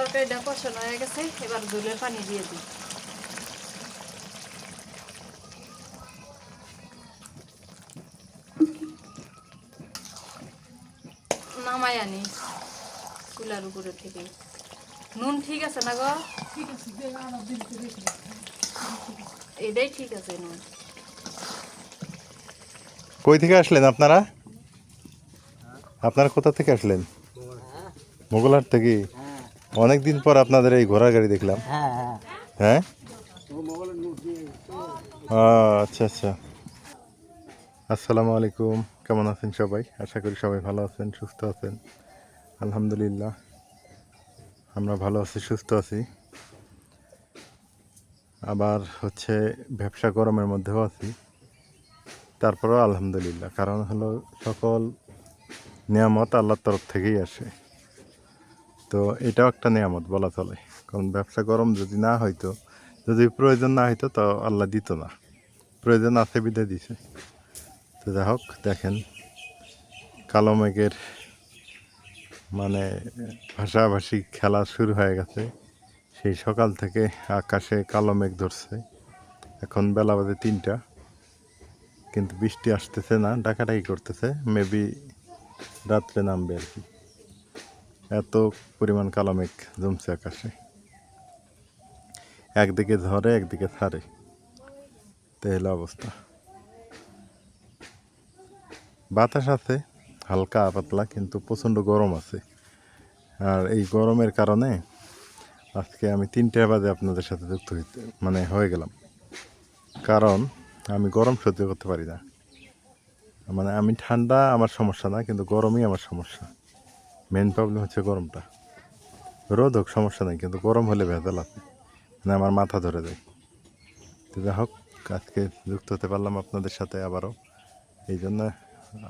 তরকারিটা কষানো হয়ে গেছে এবার ঝোলের পানি দিয়ে দিই। নামাই আনি কুলার উপরে থেকে। নুন ঠিক আছে না গো? এটাই ঠিক আছে নুন। কই থেকে আসলেন আপনারা? আপনারা কোথা থেকে আসলেন? মোগলহাট থেকে? অনেক দিন পর আপনাদের এই ঘোড়া গাড়ি দেখলাম। হ্যাঁ হ্যাঁ। হ্যাঁ? ও, আচ্ছা আচ্ছা। আসসালামু আলাইকুম। কেমন আছেন সবাই? আশা করি সবাই ভালো আছেন সুস্থ আছেন। আলহামদুলিল্লাহ। আমরা ভালো আছি সুস্থ আছি। আবার হচ্ছে ব্যবসা গরমের মধ্যেও আছি। তারপরেও আলহামদুলিল্লাহ কারণ হলো সকল নিয়ামত আল্লাহর তরফ থেকেই আসে। তো এটাও একটা নিয়ামত বলা চলে। কারণ ব্যবসা গরম যদি না হইতো, যদি প্রয়োজন না হইতো, তো আল্লাহ দিত না। প্রয়োজন আছে বিদে দিছে। তো যাই হোক, দেখেন, কালো মেঘের মানে ভাষাভাষী খেলা শুরু হয়ে গেছে। সেই সকাল থেকে আকাশে কালো মেঘ ধরছে। এখন বেলা বাজে তিনটা। কিন্তু বৃষ্টি আসতেছে না, ডাকাডাকি করতেছে। মেবি রাত্রে নামবে আর কি। এত পরিমাণ কালো মেঘ জমছে আকাশে। একদিকে ঝরে একদিকে ছাড়ে। তো হলো অবস্থা। বাতাস আছে, হালকা পাতলা, কিন্তু প্রচণ্ড গরম আছে। আর এই গরমের কারণে আজকে আমি তিনটে বাজে আপনাদের সাথে যুক্ত হইতে মানে হয়ে গেলাম। কারণ আমি গরম সহ্য করতে পারি না। মানে আমি ঠান্ডা, আমার সমস্যা না, কিন্তু গরমই আমার সমস্যা। মেন প্রবলেম হচ্ছে গরমটা। রোদ হোক, সমস্যা নেই, কিন্তু গরম হলে ভেজাল মানে আমার মাথা ধরে যায়। তো যাই হোক, আজকে যুক্ত হতে পারলাম আপনাদের সাথে আবারও। এই জন্য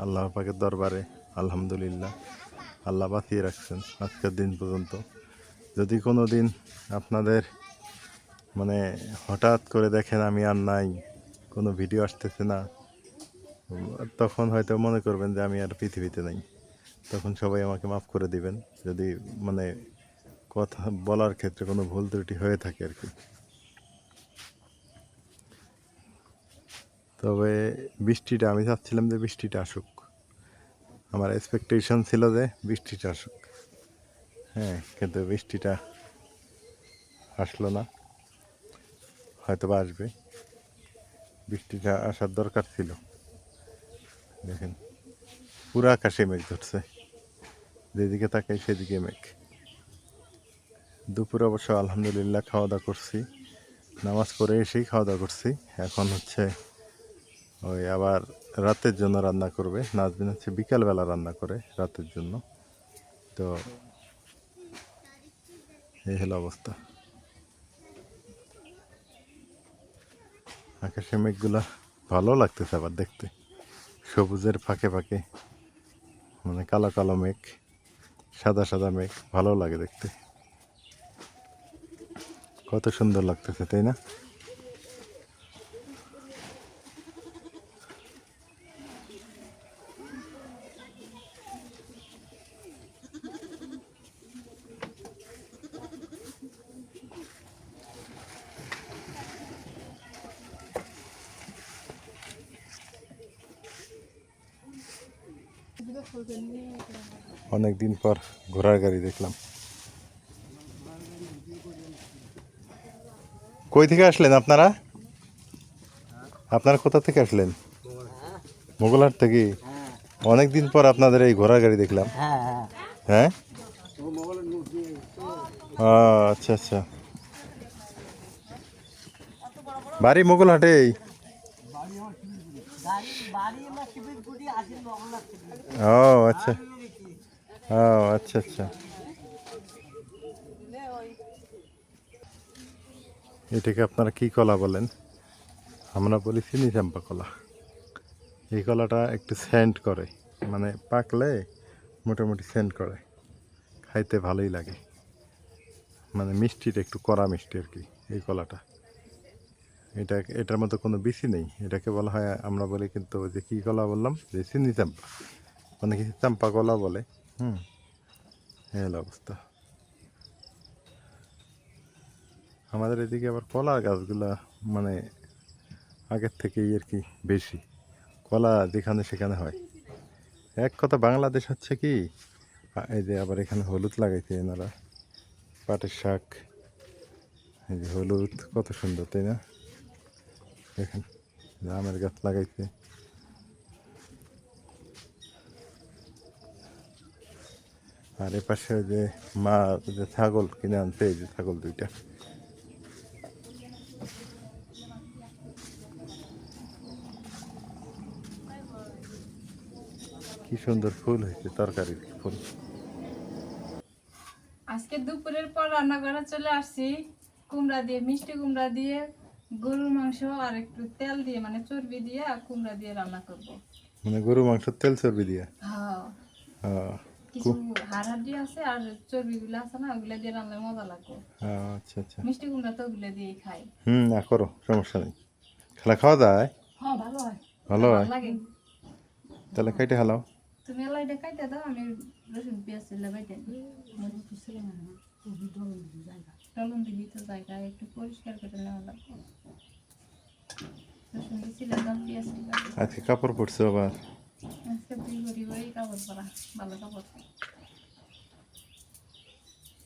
আল্লাহ পাকের দরবারে আলহামদুলিল্লাহ, আল্লাহ বাঁচিয়ে রাখছেন আজকের দিন পর্যন্ত। যদি কোনো দিন আপনাদের মানে হঠাৎ করে দেখেন আমি আর নাই, কোনো ভিডিও আসতেছে না, তখন হয়তো মনে করবেন যে আমি আর পৃথিবীতে নাই। তখন সবাই আমাকে মাফ করে দিবেন। যদি মানে কথা বলার ক্ষেত্রে কোনো ভুল ত্রুটি হয়ে থাকে আর কি। তবে বৃষ্টিটা, আমি চাচ্ছিলাম যে বৃষ্টিটা আসুক। আমার এক্সপেকটেশন ছিল যে বৃষ্টিটা আসুক। হ্যাঁ কিন্তু বৃষ্টিটা আসলো না। হয়তো বা আসবে। বৃষ্টিটা আসার দরকার ছিল। দেখেন, পুরো আকাশে মেঘ ধরছে। যেদিকে তাকাই সেদিকে মেঘ। দুপুরে অবশ্য আলহামদুলিল্লাহ খাওয়া দাওয়া করছি। নামাজ পড়ে এসেই খাওয়া দাওয়া করছি। এখন হচ্ছে ওই আবার রাতের জন্য রান্না করবে। নাজবিন হচ্ছে বিকালবেলা রান্না করে রাতের জন্য। তো এই হলো অবস্থা। আকাশে মেঘগুলা ভালো লাগতেছে আবার দেখতে। সবুজের ফাঁকে ফাঁকে মানে কালো কালো মেঘ। সাদা সাদা মেঘ ভালো লাগে দেখতে। কত সুন্দর লাগতেছে তাই না? অনেক দিন পর দেখলাম। কই থেকে আসলেন আপনারা? আপনারা কোথা থেকে আসলেন? মোগলহাট থেকে? অনেক দিন পর আপনাদের এই ঘোড়ার গাড়ি দেখলাম। হ্যাঁ? আচ্ছা আচ্ছা। বাড়ি থেকে ও আচ্ছা। ও আচ্ছা আচ্ছা। এটাকে আপনারা কি কলা বলেন? আমরা বলি চিনি চাম্পা কলা। এই কলাটা একটু সেন্ট করে মানে পাকলে মোটামুটি সেন্ট করে। খাইতে ভালোই লাগে। মানে মিষ্টিটা একটু কড়া মিষ্টি আর কি, এই কলাটা। এটা, এটার মতো কোনো বিচি নেই। এটাকে বলা হয়, আমরা বলি কিন্তু যে কী কলা বললাম? যে চিনি চাম্পা। অনেকে চাম্পা কলা বলে? হুম, এই অবস্থা। আমাদের এদিকে আবার কলা গাছগুলা মানে আগের থেকেই আর কি বেশি। কলা যেখানে সেখানে হয়। এক কথা বাংলাদেশ হচ্ছে কি এই যে আবার এখানে হলুদ লাগাইছে এনারা। পাটের শাক, এই যে হলুদ, কত সুন্দর, তাই না? দেখেন আমের গাছ লাগাইছে। আর এ পাশে ওই যে মা যে ছাগল কিনে আনছে, এই যে ছাগল দুইটা। কি সুন্দর ফুল হয়েছে তরকারির ফুল। আজকে দুপুরের পর রান্না করে চলে আসছি। কুমড়া দিয়ে মিষ্টি কুমড়া দিয়ে গরুর মাংস আর একটু তেল দিয়ে মানে চর্বি দিয়ে আর কুমড়া দিয়ে রান্না করব। মানে গরু মাংস তেল চর্বি দিয়া? হ্যাঁ। আহ, কিছু আছে আর চর্বিগুলো আছে না ওগুলা দিয়ে রান্নালে মজা লাগবে। আহ, আচ্ছা আচ্ছা। মিষ্টি কুমড়া তো ওগুলো দিয়েই খাই। হুম না করো সমস্যা নেই। খেলা খাওয়া যায় হ্যাঁ? ভালো হয়। ভালো হয়? লাগে। তাহলে খাইতে হালাও। তুমি এলাই দেখাইতে দাও আমি রসুন পেঁয়াজ ছিল বাইতে টলন দিবি তো জায়গা একটু পরিষ্কার করে নেওয়া লাগবে। রসুন পেঁয়াজ আজকে কাপড় পরছো আবার? আজকে তুই করি ওই কাপড় পরা ভালো কাপড়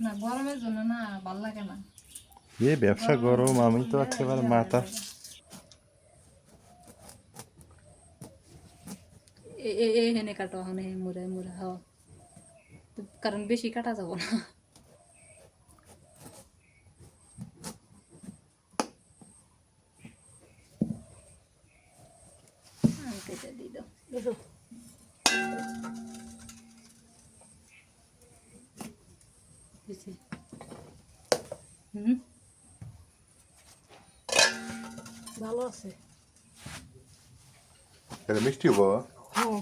না গরমের জন্য না ভালো লাগে না। এ ব্যবসা গরম আমি তো একেবারে মাথা এই হেনে কাটো হনে মুড়ে মুড়ে হ কারণ বেশি কাটা যাব না আমি কেটে দিই দাও বুঝছি। হুম ভালো আছে। এটা মিষ্টি হব? হ্যাঁ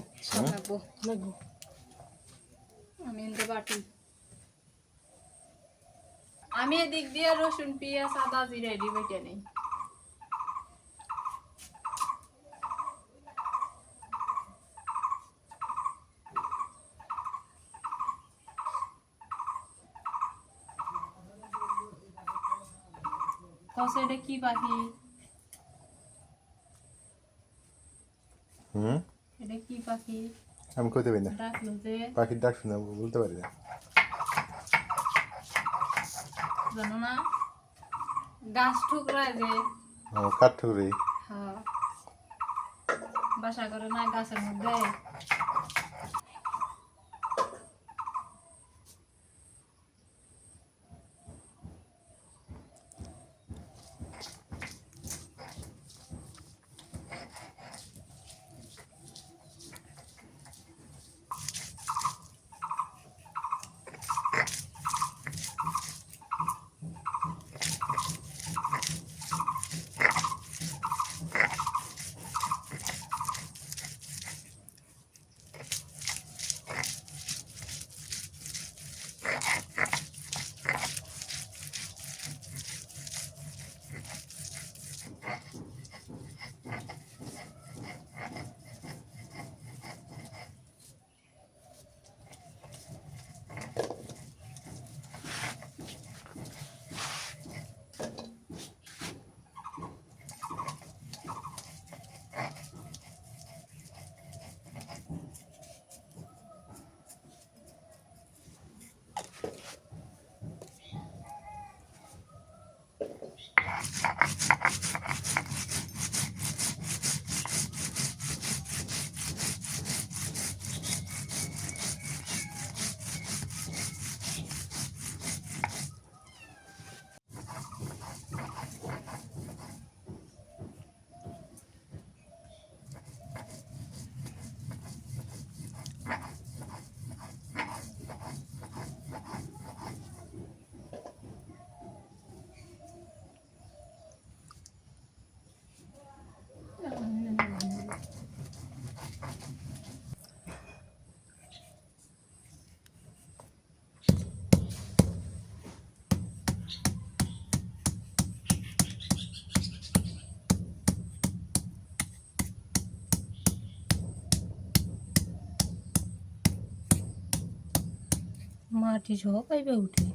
আমি এদিক দিয়ে রসুন পেঁয়াজ আদা জিরা এডি নেই এটা কি পাখি হুম পাখি। আমি কইতে পারি না। পাখির ডাক শুনে বলতে পারি না। জানো না গাছ ঠুকরায় যে। ও, কাঠ ঠুকরি? হ্যাঁ। বাসা করে না গাছের মধ্যে। মাটি সহ পাইবে উঠে।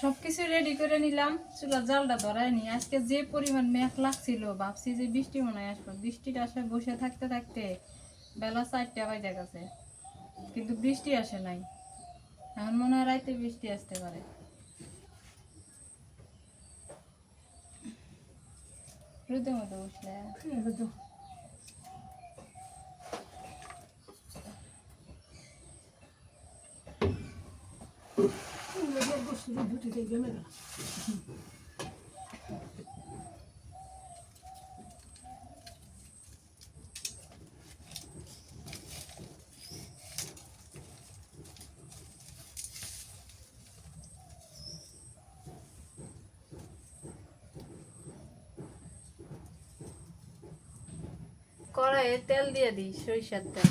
সবকিছু রেডি করে নিলাম। চুলা জালটা ধরায় নি আজকে যে পরিমাণ মেঘ লাগছিল, ভাবছি যে বৃষ্টি মনে হয় আসবে। বৃষ্টিটা আসে বসে থাকতে থাকতে বেলা চারটা বাজে গেছে। কিন্তু বৃষ্টি আসে নাই। এখন মনে হয় রাইতে বৃষ্টি আসতে পারে। রোদের মধ্যে বসলে এবার তো এবার বসে দুটি থেকে তেল দিয়ে দিই সরিষার তেল।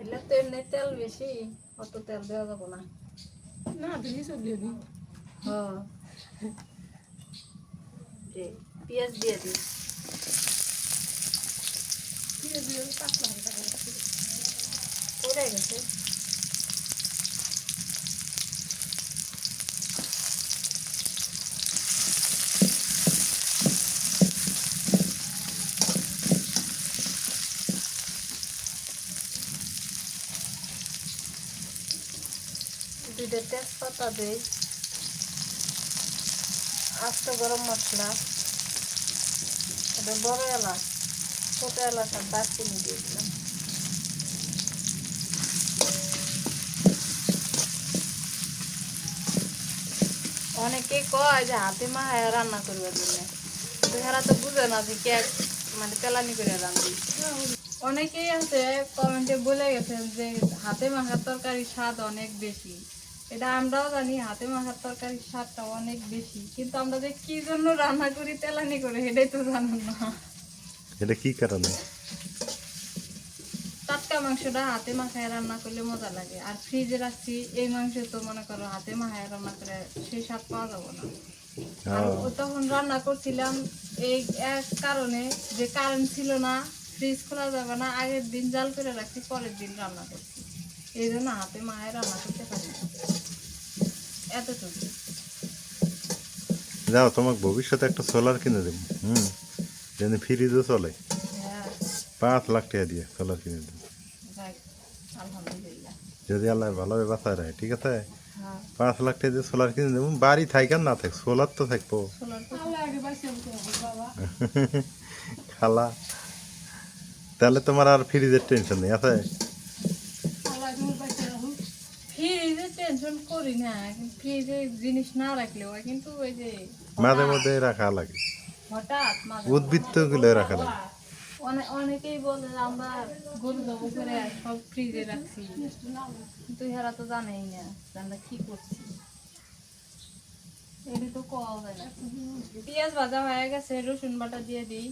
এলে তো এমনি তেল বেশি অত তেল দেওয়া যাব না। না দিয়ে দিই। হ্যাঁ পেঁয়াজ দিয়ে দিই। পেঁয়াজ দিয়ে পাতলা লাখ টাকা পড়ে গেছে। দুইটা তেজপাতা দেই, আস্ত গরম মশলা, এটা বড় এলাচ, ছোট এলাচ আর দারচিনি দিয়ে দিলাম। অনেকে কয় যে হাতে মাহায় রান্না করবার জন্য কিন্তু এরা তো বুঝে না যে কে মানে তেলানি করে রান্না অনেকেই আছে কমেন্টে বলে গেছেন যে হাতে মাখার তরকারির স্বাদ অনেক বেশি। এটা আমরাও জানি হাতে মাখার তরকারির স্বাদটা অনেক বেশি। কিন্তু আমরা যে কি জন্য রান্না করি তেলানি করে এটাই তো জানো না। এটা কি কারণে? টাটকা মাংসটা হাতে মাখায় রান্না করলে মজা লাগে। আর ফ্রিজে রাখছি এই মাংস তো মনে করো হাতে মাখায় রান্না করে সেই স্বাদ পাওয়া যাবে না। আর ও তখন রান্না করছিলাম এই এক কারণে যে কারেন্ট ছিল না ফ্রিজ খোলা যাবে না আগের দিন জাল করে রাখছি পরের দিন রান্না করছি। এই জন্য হাতে মায়ের রান্না করতে পারি না। এতটুকু। যাও তোমাকে ভবিষ্যতে একটা সোলার কিনে দেবো। হুম যেন ফ্রিজও চলে। হ্যাঁ। পাঁচ লাখ টাকা দিয়ে সোলার কিনে দেবো। যদি আল্লাহ ভালোভাবে বাঁচায় রাখে ঠিক আছে? হ্যাঁ। পাঁচ লাখ টাকা দিয়ে সোলার কিনে দেবো। বাড়ি থাক আর না থাক সোলার তো থাকব। খালা তাহলে তোমার আর ফ্রিজের টেনশন নেই আছে আল্লাহ তুমি বাঁচিয়ে রাখুন ফ্রিজে টেনশন করি না ফ্রিজে জিনিস না রাখলেও কিন্তু ওই যে মাঝে মধ্যে রাখা লাগে। হঠাৎ উদ্বৃত্তগুলো রাখা লাগে। অনেকেই বলে আমরা গরু জব করে সব ফ্রিজে রাখছি। কিন্তু এরা তো জানেই না আমরা কি করছি। এটি তো যায় না। পেঁয়াজ ভাজা হয়ে গেছে রসুন বাটা দিয়ে দিই।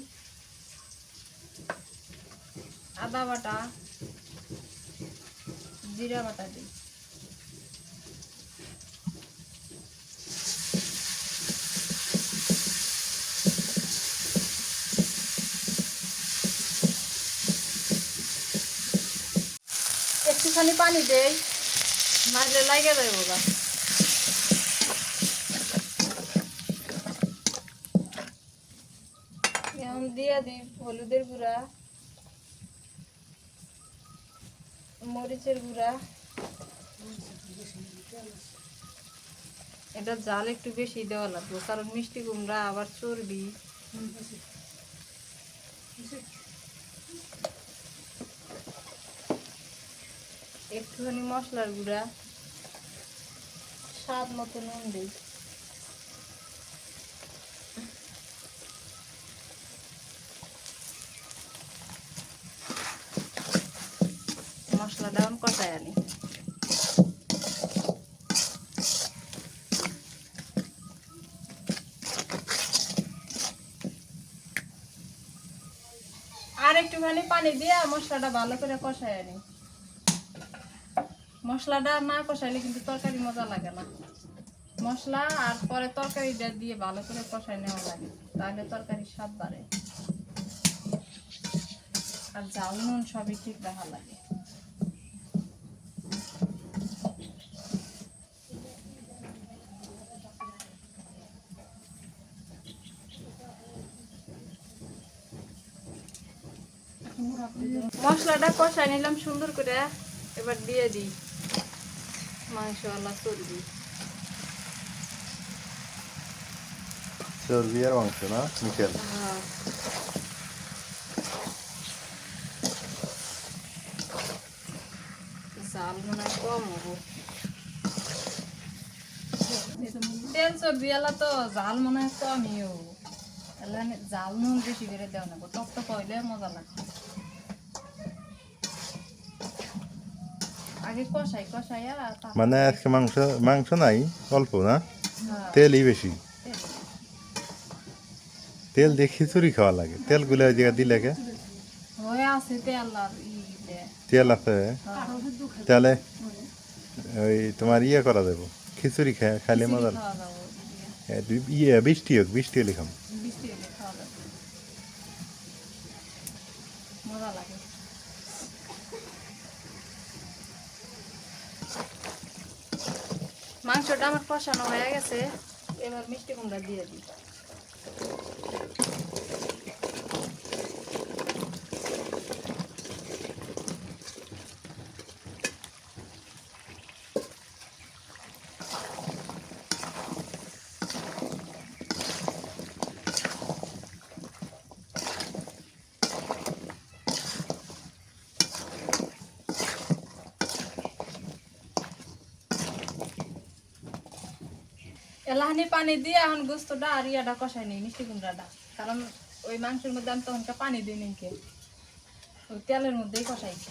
আদা বাটা জিরা বাটা দিই। একটুখানি পানি দেই, মারলে লাগে যাবে গা। এখন দিয়ে দিই হলুদের গুঁড়া, মরিচের গুঁড়া। এটা জাল একটু বেশি দেওয়া লাগবে, কারণ মিষ্টি কুমড়া আবার চর্বি। একটুখানি মশলার গুঁড়া, স্বাদ মতো নুন দিই। মশলাটা আমি কষায় আনি। আর একটুখানি পানি দিয়ে মশলাটা ভালো করে কষায় আনি। মশলাটা না কষাইলে কিন্তু তরকারি মজা লাগে না। মশলা আর পরে তরকারিটা দিয়ে ভালো করে কষাই নেওয়া লাগে, তাহলে তরকারির স্বাদ বাড়ে। আর জাল নুন সবই ঠিক দেখা লাগে। মশলাটা কষাই নিলাম, সুন্দর করে এবার দিয়ে দিই। চর্বি। চর্বি আর মাংস না? মিকেল হ্যাঁ। জাল মনে হয় কম হব। তেল তো জাল মনে হয় কমই হব। জাল নুন বেশি করে দেওয়া নেব। টক টক হইলে মজা লাগবে। আগে কষাই কষাইয়া মানে আজকে মাংস মাংস নাই অল্প না? হ্যাঁ, তেলই বেশি। তেল। তেল দিয়ে খিচুড়ি খাওয়া লাগে। তেলগুলো ওই জায়গা দিলে কে? তেল। তেল আছে? হ্যাঁ, তাহলে ওই। তোমার ইয়ে করা দেবো খিচুড়ি খাই খাইলে মজা ইয়ে বৃষ্টি হোক বৃষ্টি হলে খাম বৃষ্টি হলে খাওয়া যাবে মজা লাগে মাংসটা আমার কষানো হয়ে গেছে এবার মিষ্টি কুমড়া দিয়ে দিই। এলাহানি পানি দিয়ে এখন গোস্তটা আর ইয়াটা কষাই নিই মিষ্টি কুমড়াটা। কারণ ওই মাংসের মধ্যে আমি তখনকার পানি দিই নিকে ওই তেলের মধ্যেই কষাইছি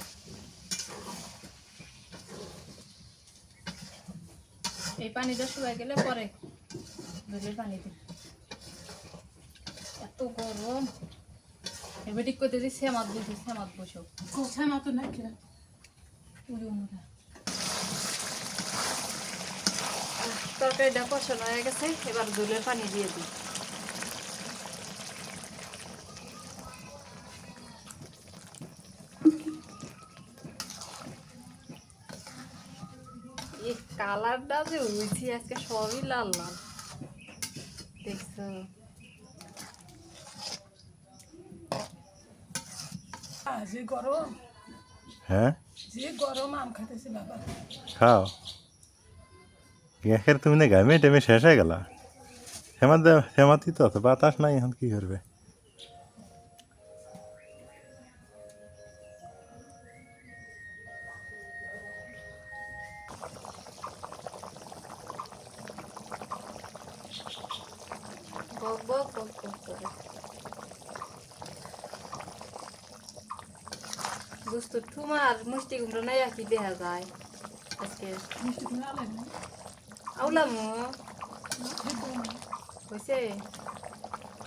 এই পানিটা শুকাই গেলে পরে দুধের পানি দিই। এত গরম। এবার ঠিক করতে দিই সেমাত বসো সেমাত বসো। কোথায় মতো নাকি উড়ে উড়ে। তরকারিটা কষানো হয়ে গেছে। এবার দুলের পানি দিয়ে দিই। এই কালারটা যে হয়েছে আজকে সবই লাল লাল। দেখছ? যে গরম। হ্যাঁ? যে গরম আম খাইতেছি বাবা। খাও। গ্যাসের তুমি না গামে টেমে শেষ হয়ে গেলা হেমাত হেমাতি তো আছে বাতাস নাই এখন কি করবে বুঝতো ঠুমার মুষ্টি কুমড়ো নাই আর কি দেখা যায় আজকে মিষ্টি করে আউলামু হয়েছে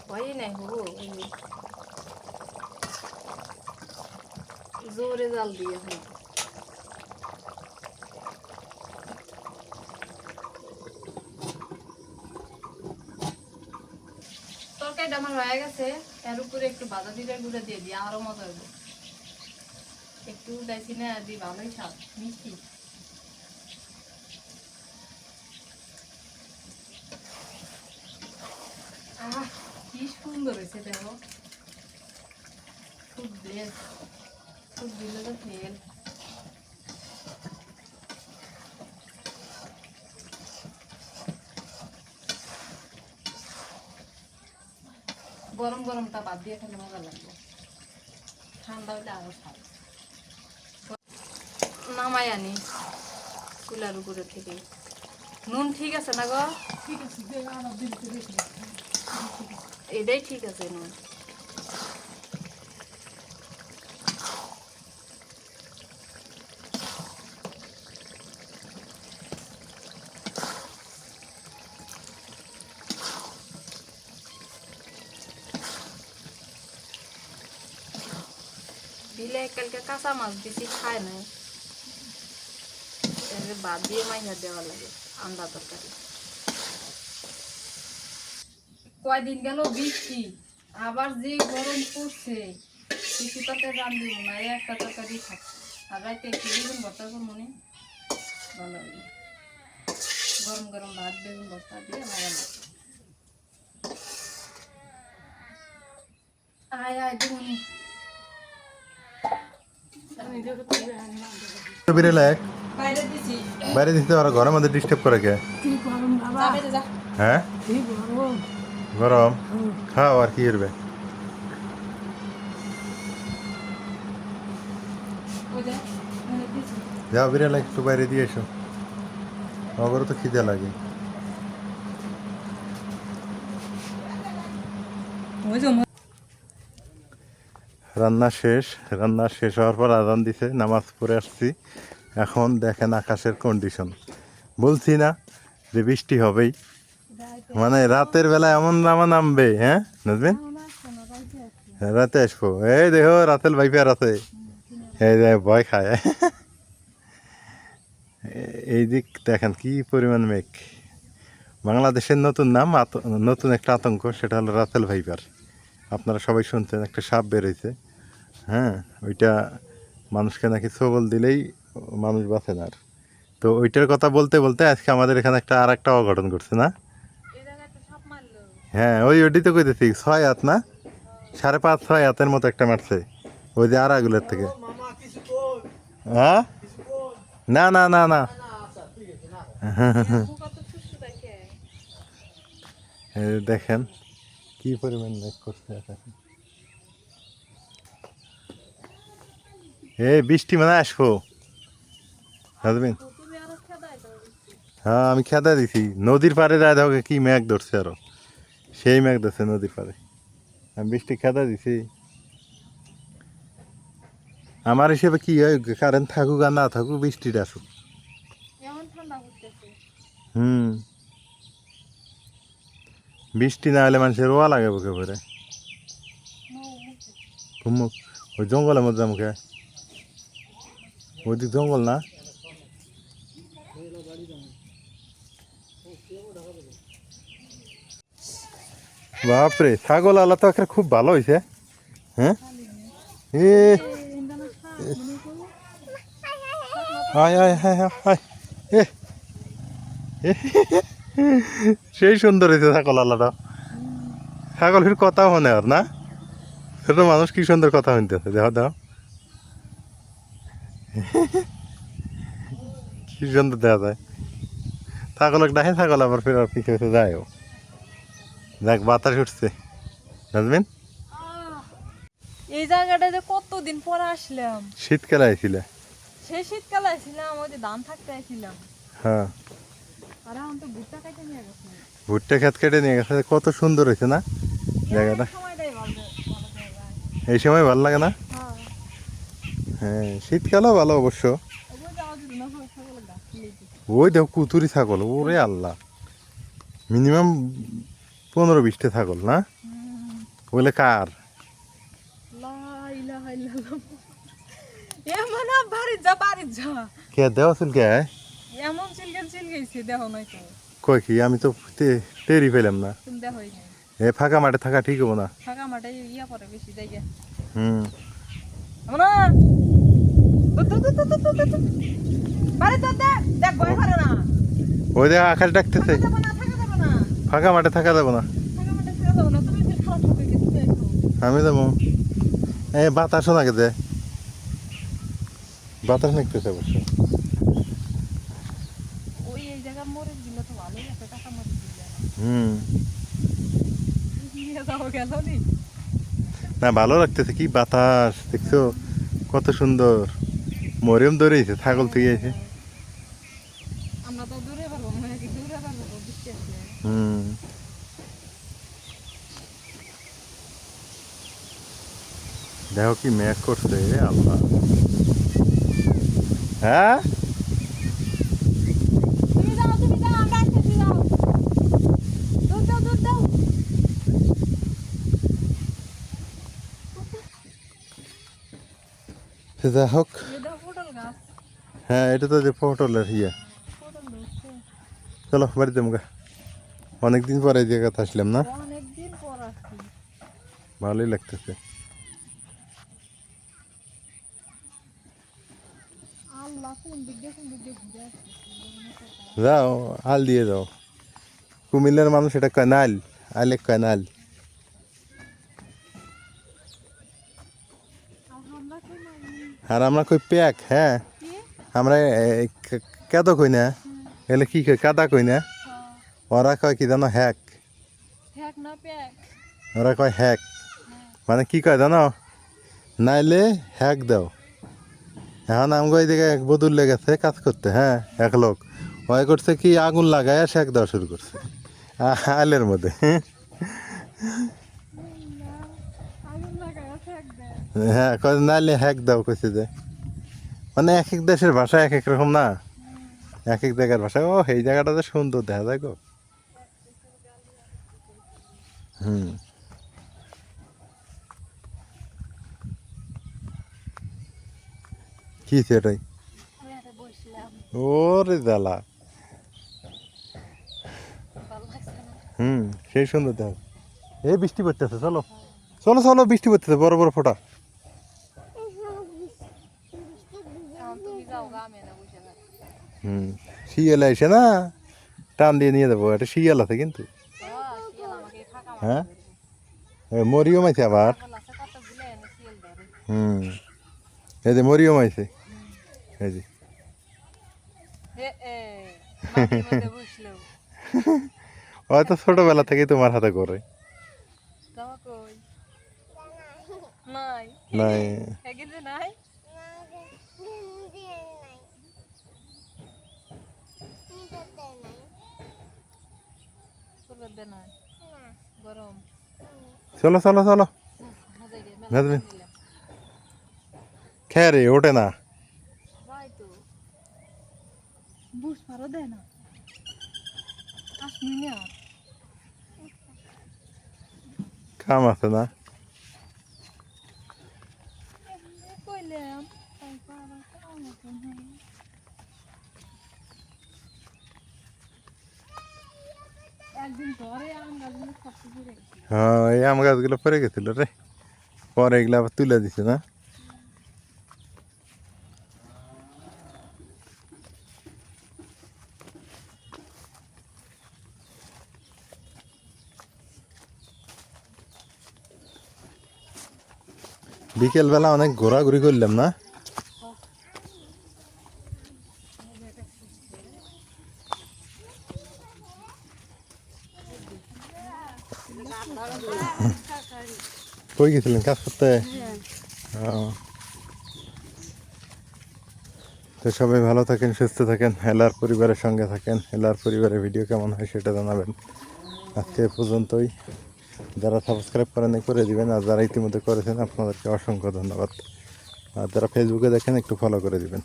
হয় নাই হব। জোরে জাল দিয়ে হয় তরকারিটা আমার হয়ে গেছে এর উপরে একটু বাদা জিরার গুঁড়া দিয়ে দিই আরও মজা হবে একটু দাইছি না দিই ভালোই স্বাদ মিষ্টি আহ কি সুন্দর হয়েছে, দেখো। খুব বেশ খুব দিলে তো ফেল গরম গরমটা বাদ দিয়ে খেলে মজা লাগবে। ঠান্ডা হলে আরও স্বাদ নামাই আনি কুলার উপরে থেকে। নুন ঠিক আছে না গো? ঠিক আছে এটাই ঠিক আছে নুন দিলে কালকে কাঁচা মাছ বেশি খায় না। এর বাদ দিয়ে মাইয়া দেওয়া লাগে আন্দা তরকারি। কয়দিন গেল বৃষ্টি। আবার যে গরম পড়ছে কিছু তরকারি রান্ধব না একটা তরকারি থাক আর রাতে একটু বেগুন ভর্তা করব নি। ভালো হবে। গরম গরম ভাত বেগুন ভর্তা দিয়ে ভালো লাগবে আয় আয় দিবনি বাইরে দিতে ওরা ঘরের মধ্যে ডিস্টার্ব করে কে? কি গরম বাবা। যাবে যা। হ্যাঁ? গরম। খাও আর কি করবে? যাও বিড়ালে, একটু বাইরে দিয়ে এসো। আমারও তো খিদে লাগে। রান্না শেষ। রান্না শেষ হওয়ার পর আদান দিছে, নামাজ পড়ে আসছি। এখন দেখেন আকাশের কন্ডিশন বলছি না যে বৃষ্টি হবেই। মানে রাতের বেলা এমন নামা নামবে হ্যাঁ নাজবেন রাতে আসব। এই দেখো রাতের রাতেল ভাইপার আছে। এই যে ভয় খায়। এই দিক দেখেন কি পরিমাণ মেঘ। বাংলাদেশের নতুন নাম নতুন একটা আতঙ্ক সেটা হলো রাতেল ভাইপার আপনারা সবাই শুনছেন একটা সাপ বেরোইছে। হ্যাঁ ওইটা মানুষকে নাকি সবল দিলেই মানুষ বাঁচে না আর। তো ওইটার কথা বলতে বলতে আজকে আমাদের এখানে একটা আর একটা অঘটন ঘটছে না এই জায়গায় একটা সাপ মারলো হ্যাঁ ওই ওইটি তো কইতেছি ছয় হাত না? সাড়ে পাঁচ ছয় হাতের মতো একটা মারছে ওই যে আড়াগুলোর থেকে। হ্যাঁ? না না না না। দেখেন কি পরিমাণ মেঘ করছে। এই বৃষ্টি মানে আসব। বুঝবেন হ্যাঁ আমি খেদা দিছি। নদীর পাড়ে যায় দেখো কি মেঘ ধরছে আরও। সেই মেঘ ধরছে নদীর পারে আমি বৃষ্টি খেদা দিছি। আমার হিসেবে কি হয় কারেন্ট থাকুক আর না থাকুক বৃষ্টিটা আসুক। হুম। বৃষ্টি না হলে মানুষের রোয়া লাগে বুকে পরে ঘুমুক ওই জঙ্গলের মধ্যে মুখে। ওইদিক জঙ্গল না? বাপরে, ছাগল আলা তো খুব ভালো হয়েছে হ্যাঁ? এ এ। সেই সুন্দর হয়েছে ছাগল আলাটা। ছাগল ফির কথা মনে আর না? সেটা মানুষ কি সুন্দর কথা শুনতেছে, দেখো দেখো। কি সুন্দর দেখা যায়। ছাগলক ডাকে ছাগল আবার ফের আর পিছিয়ে পিছিয়ে যায় ও। দেখ বাতাস উঠছে। বুঝবেন এই জায়গাটাতে কতদিন পরে আসলাম। শীতকালে আইছিল? সেই শীতকালে আসছিলাম ওই যে ধান থাকতে আসছিলাম হ্যাঁ। আর এখন তো ভুট্টা খাইতে নিয়ে গেছে। ভুট্টা খেত কেটে নিয়ে গেছে কত সুন্দর হয়েছে না? জায়গাটা। এই সময় ভালো লাগে না? হ্যাঁ। হ্যাঁ শীতকালেও ভালো অবশ্য। ওই দেখো কুতুরি ছাগল ওরে আল্লাহ। মিনিমাম পনেরো বিশটা ছাগল না? বলে কার? কে দেওয়া এমন চিলকেন চিলকেছে দেহ নাই কই কি আমি তো পেলাম না। এ ফাঁকা মাঠে থাকা ঠিক হব না। ফাঁকা মাঠে ইয়া পরে বেশি জায়গা হুম। আমরা তো দেখ দেখ ভয় করে না। ওই দেখ আকাশ ডাকতেছে। ফাঁকা মাঠে থাকা যাব না। আমি যাব। এ বাতাসও নাকি দে বাতাস নাকতেছে অবশ্য। আছে হুম। নি। ভালো লাগতেছে কি বাতাস দেখছ? কত সুন্দর। মরিয়ম ধরেছে ছাগল থেকে এসে আমরা তো দূরে পারব মনে হয় কি দূরে পারব বৃষ্টি আছে হুম দেখো কি মেঘ করছে আল্লাহ হ্যাঁ যা হোক হ্যাঁ এটা তো যে পটলের ইয়ে চলো বাড়িতে মুখা অনেকদিন পরে এই জায়গাতে আসলাম না ভালোই লাগতেছে যাও আল দিয়ে যাও। কুমিল্লার মানুষ এটা কয় নাল আলে কয় নাল আর আমরা কই প্যাক হ্যাঁ? আমরা কেদ কই না? এলে কি কই কাদা কই না? ওরা কয় কি জানো হ্যাক। ওরা কয় হ্যাক। মানে কি কয় জানো? নাইলে হ্যাক দাও। এখন আমগো এদিকে এক বদুল লেগেছে, কাজ করতে হ্যাঁ এক লোক। ওই করছে কি, আগুন লাগায় শেক দেওয়া শুরু করছে। আলের মধ্যে। হ্যাঁ নাইলে হ্যাক দাও কইছে যে। মানে এক এক দেশের ভাষা এক এক রকম না। এক এক জায়গার ভাষা ও এই জায়গাটা তো সুন্দর, দেখা যায় গো। হুম। কি সেটাই? ওরে না হুম, সেই সুন্দর দেখ এই বৃষ্টি পড়তেছে, চলো। চলো চলো, বৃষ্টি পড়তেছে, বড় বড় ফোঁটা। হুম, শিয়াল এসে না, টান দিয়ে নিয়ে যাব একটা শিয়াল আছে কিন্তু। হ্যাঁ? মরিও মাইছে আবার। হুম, এই যে মরিও মাইছে এই যে। হয়তো ছোটবেলা থেকেই তোমার হাতে করে। নাই। চলো চলো চলো। খেয়ে রে ওঠে না যাই তো বুঝ পারো দে না। আসবি না? কাম আছে না। হ্যাঁ এই আম গাছগুলো পরে গেছিল রে। পরে এগুলো আবার তুলে দিছে না? বিকেলবেলা অনেক ঘোরাঘুরি করলাম না? কই গেছিলেন কাজ করতে? তো সবাই ভালো থাকেন, সুস্থ থাকেন, হেলার পরিবারের সঙ্গে থাকেন, হেলার পরিবারের ভিডিও কেমন হয় সেটা জানাবেন। আজকে পর্যন্তই। যারা সাবস্ক্রাইব করেন করে দিবেন। আর যারা ইতিমধ্যে করেছেন, আপনাদেরকে অসংখ্য ধন্যবাদ। আর যারা ফেসবুকে দেখেন, একটু ফলো করে দিবেন।